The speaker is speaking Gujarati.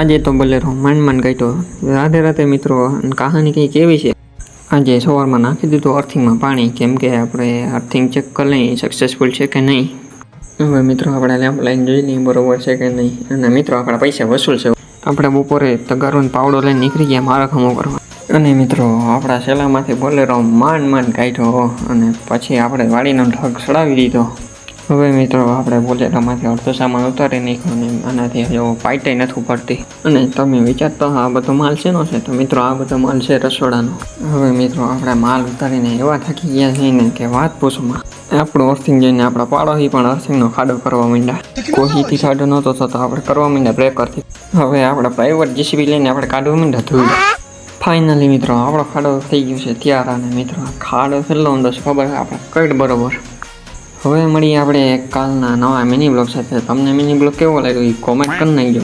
આજે તો બોલેરો માંડ માંડ કાઢ્યો રાતે રાતે મિત્રો કહાની કંઈક એવી છે. આજે સવારમાં નાખી દીધું અર્થિંગમાં પાણી, કેમ કે આપણે અર્થિંગ ચેક કરી લઈએ સક્સેસફુલ છે કે નહીં? હવે મિત્રો, આપણે લેમ્પ લાઈન જોઈ લઈએ, બરોબર છે કે નહીં? અને મિત્રો, આપણા પૈસા વસૂલ છે. આપણે બપોરે તગારો ને પાવડો લઈને નીકળી ગયા મારા ખમો કરવા અને મિત્રો, આપણા સેલામાંથી બોલેરો માંડ માંડ કાઢ્યો, અને પછી આપણે વાડીનો ઢગ ચડાવી દીધો. હવે મિત્રો આપણે બોલેરામાંથી અડધો સામાન ઉતારી નાખ્યો અને આનાથી જો પાઇટે નથી પડતી અને તમે વિચારતો આ બધો માલ શેનો છે? તો મિત્રો આ બધો માલ છે રસોડાનો. હવે મિત્રો આપણે માલ ઉતારીને એવા થાકી ગયા છીએ કે વાત પૂછમાં આપણું અર્થિંગ જોઈને આપણા પાડોશી પણ અર્થિંગનો ખાડો કરવા માંડ્યા. કોહીથી ખાડો નહોતો થતો આપણે કરવા માંડ્યા બ્રેકરથી હવે આપણે પ્રાઇવેટ જીસીબી લઈને આપણે કાઢવા માંડ્યા ધોઈ ફાઇનલી મિત્રો આપણો ખાડો થઈ ગયો છે ત્યારે અને મિત્રો ખાડો કેટલો ઊંડો છે ખબર આપણે કઈ બરોબર. હવે મળીએ આપણે કાલના નવા મિની બ્લોગ સાથે. તમને મિની બ્લોગ કેવો લાગ્યો એ કોમેન્ટ કરી નાખજો.